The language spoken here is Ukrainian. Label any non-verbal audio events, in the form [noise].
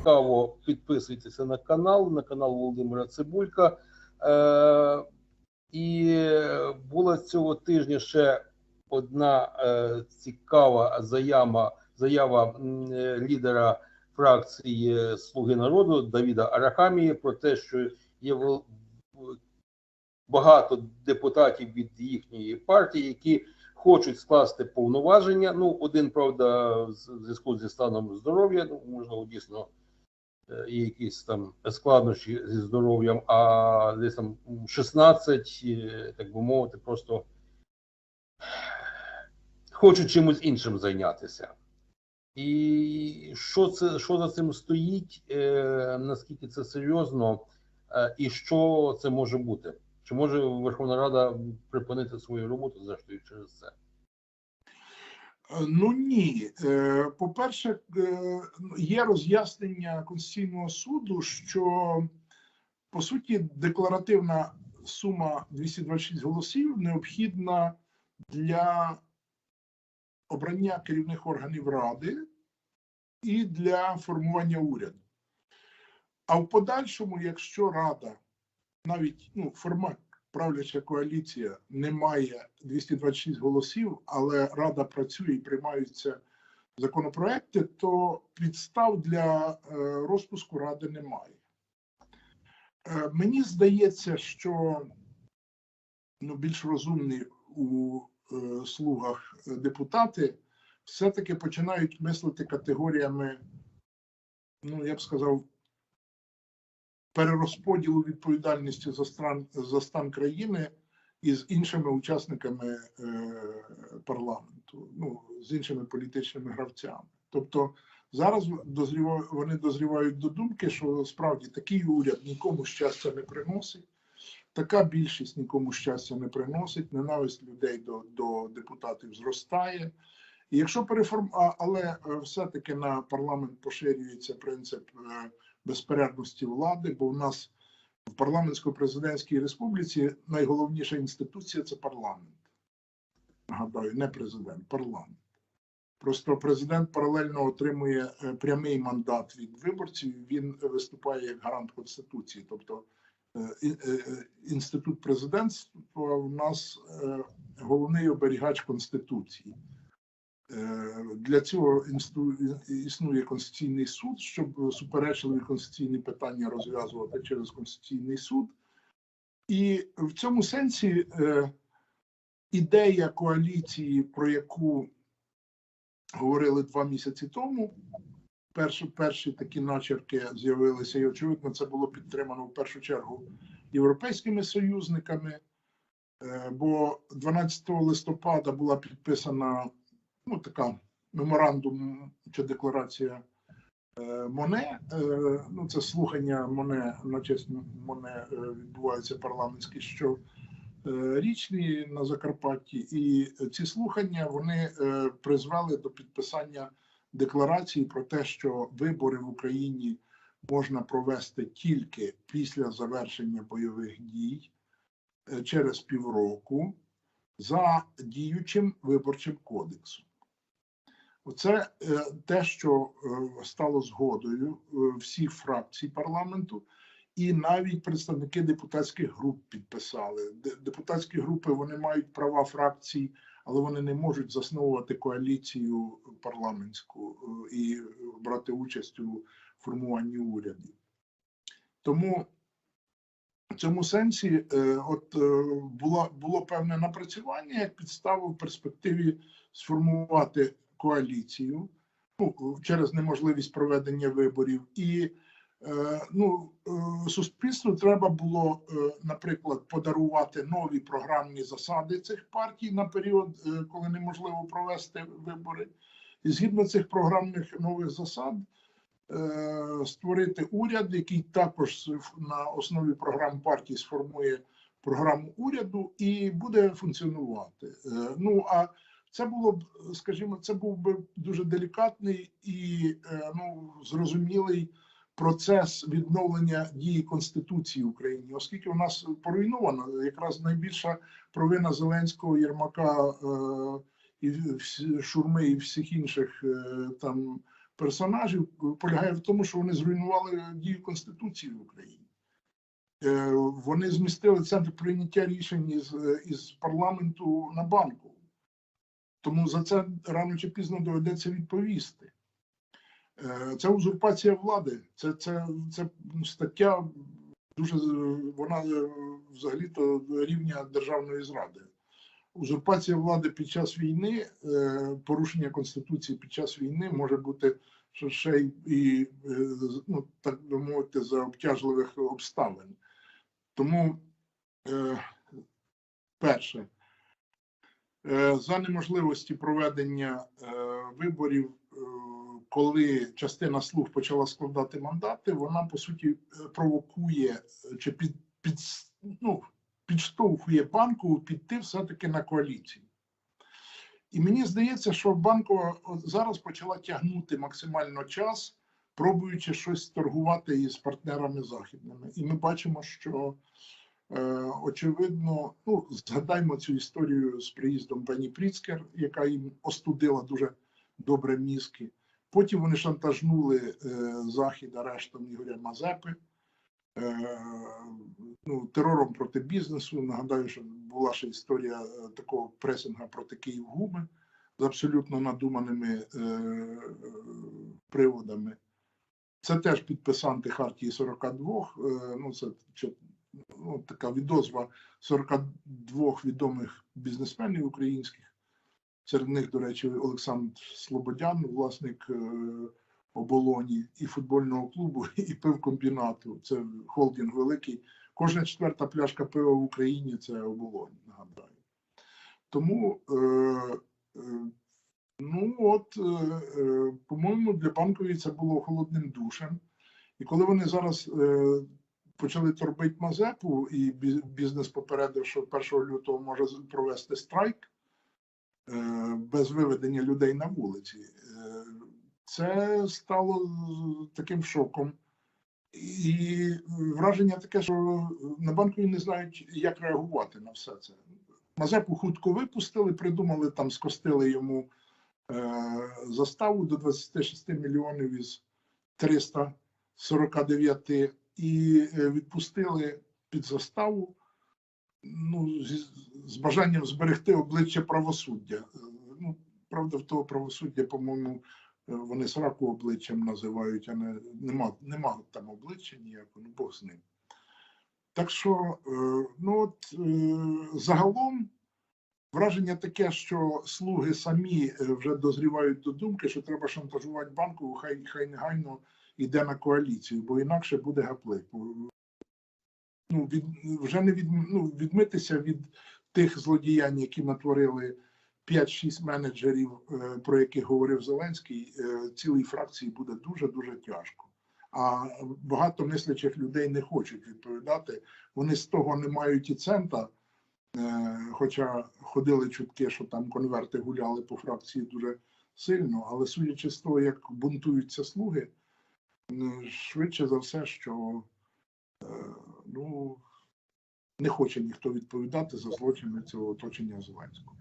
цікаво, підписуйтеся на канал, на канал Володимира Цибулька. Е, і була цього тижня ще одна е, цікава заява, заява е, лідера фракції Слуги народу Давіда Арахамії про те, що є вел- багато депутатів від їхньої партії, які хочуть скласти повноваження. Ну, один, правда, в зв'язку зі станом здоров'я, ну, можливо, дійсно є якісь там складнощі зі здоров'ям, а десь там 16, е, так би мовити, просто хочуть чимось іншим зайнятися. І що це що за цим стоїть? Е, наскільки це серйозно, е, і що це може бути? Чи може Верховна Рада припинити свою роботу зрештою через це? Е, Ну ні. Е, По-перше, е, є роз'яснення Конституційного суду, що по суті декларативна сума 226 голосів необхідна для обрання керівних органів ради і для формування уряду. А в подальшому, якщо рада, навіть ну, формат правляча коаліція не має 226 голосів, але рада працює і приймаються законопроекти, то підстав для е, розпуску ради немає. Е, Мені здається, що ну, більш розумні у е, слугах депутати все-таки починають мислити категоріями, ну я б сказав, перерозподілу відповідальності за стан, за стан країни із іншими учасниками е, парламенту, ну з іншими політичними гравцями. Тобто зараз дозріва, вони дозрівають до думки, що справді такий уряд нікому щастя не приносить. Така більшість нікому щастя не приносить, ненависть людей до, до депутатів зростає. І якщо переформ... але е, все-таки на парламент поширюється принцип е, безперервності влади, бо в нас в парламентсько-президентській республіці найголовніша інституція це парламент. Нагадаю, не президент, парламент. Просто президент паралельно отримує е, прямий мандат від виборців. Він виступає як гарант конституції. Тобто е, е, інститут президентства у нас головний оберігач конституції. Е, Для цього існує Конституційний суд, щоб суперечливі конституційні питання розв'язувати через Конституційний суд. І в цьому сенсі е, ідея коаліції, про яку говорили два місяці тому, перші, перші такі начерки з'явилися, і очевидно, це було підтримано в першу чергу європейськими союзниками. Е, Бо 12 листопада була підписана ну, така меморандум чи декларація е, Моне. Е, ну, це слухання Моне на честь Моне е, відбуваються парламентські що річні на Закарпатті, і ці слухання вони призвели до підписання декларації про те, що вибори в Україні можна провести тільки після завершення бойових дій через півроку за діючим виборчим кодексом. Оце е, те, що е, стало згодою е, всіх фракцій парламенту, і навіть представники депутатських груп підписали. Депутатські групи вони мають права фракцій, але вони не можуть засновувати коаліцію парламентську і брати участь у формуванні урядів. Тому в цьому сенсі, от було, було певне напрацювання як підставу в перспективі сформувати коаліцію ну, через неможливість проведення виборів. І е, ну, е, суспільству треба було, е, наприклад, подарувати нові програмні засади цих партій на період, коли неможливо провести вибори. І згідно цих програмних нових засад. Створити уряд, який також на основі програм партії сформує програму уряду і буде функціонувати. Ну а це було б, скажімо, це був би дуже делікатний і е, ну зрозумілий процес відновлення дії Конституції України, оскільки у нас поруйновано якраз найбільша провина Зеленського, Єрмака е, і Шурми і всіх інших е, там персонажів полягає в тому, що вони зруйнували дію Конституції в Україні. Вони змістили центр прийняття рішень із, із парламенту на банку. Тому за це рано чи пізно доведеться відповісти. Е, Це узурпація влади, це, це, це стаття дуже вона е, взагалі-то рівня державної зради. Узурпація влади під час війни, е, порушення конституції під час війни може бути ще і е, ну, так би мовити, за обтяжливих обставин. Тому, е, перше, е, за неможливості проведення е, виборів, е, коли частина слуг почала складати мандати, вона по суті е, провокує е, чи під, під, ну, підштовхує банку піти все-таки на коаліцію. І мені здається, що банкова зараз почала тягнути максимально час, пробуючи щось торгувати із партнерами західними. І ми бачимо, що е, очевидно, ну згадаймо цю історію з приїздом пані Пріцкер, яка їм остудила дуже добре мізки. Потім вони шантажнули е, захід арештом Ігоря Мазепи. Е, ну, терором проти бізнесу. Нагадаю, що була ще історія е, такого пресинга проти Київгуми з абсолютно надуманими е, е, приводами. Це теж підписанти Хартії 42. Е, ну, це ну, така відозва 42 відомих бізнесменів українських. Серед них, до речі, Олександр Слободян, власник е, оболоні і футбольного клубу, [laughs] і пивкомбінату. Це холдинг великий. Кожна четверта пляшка пива в Україні це оболонь, нагадаю. Тому, е, е, ну от, е, е, по-моєму, для банкової це було холодним душем. І коли вони зараз е, почали торбити Мазепу, і бізнес попередив, що 1 лютого може провести страйк е, без виведення людей на вулиці, е, це стало таким шоком. І враження таке, що на банкові не знають, як реагувати на все це. Мазепу хутко випустили, придумали там, скостили йому е, заставу до 26 мільйонів із 349 і е, відпустили під заставу ну, з, з бажанням зберегти обличчя правосуддя. Е, Ну, правда, в того правосуддя, по-моєму, е, вони сраку обличчям називають, а не нема, нема там обличчя ніякого, ну Бог з ним. Так що, ну от загалом враження таке, що слуги самі вже дозрівають до думки, що треба шантажувати банку, хай хай негайно йде на коаліцію, бо інакше буде гаплик. Ну, від, вже не від, ну, відмитися від тих злодіянь, які натворили 5-6 менеджерів, е, про яких говорив Зеленський, е, цілій фракції буде дуже дуже тяжко. А багато мислячих людей не хочуть відповідати. Вони з того не мають і цента. Е, Хоча ходили чутки, що там конверти гуляли по фракції дуже сильно, але судячи з того, як бунтуються слуги, швидше за все, що е, ну, не хоче ніхто відповідати за злочини цього оточення Зеленського.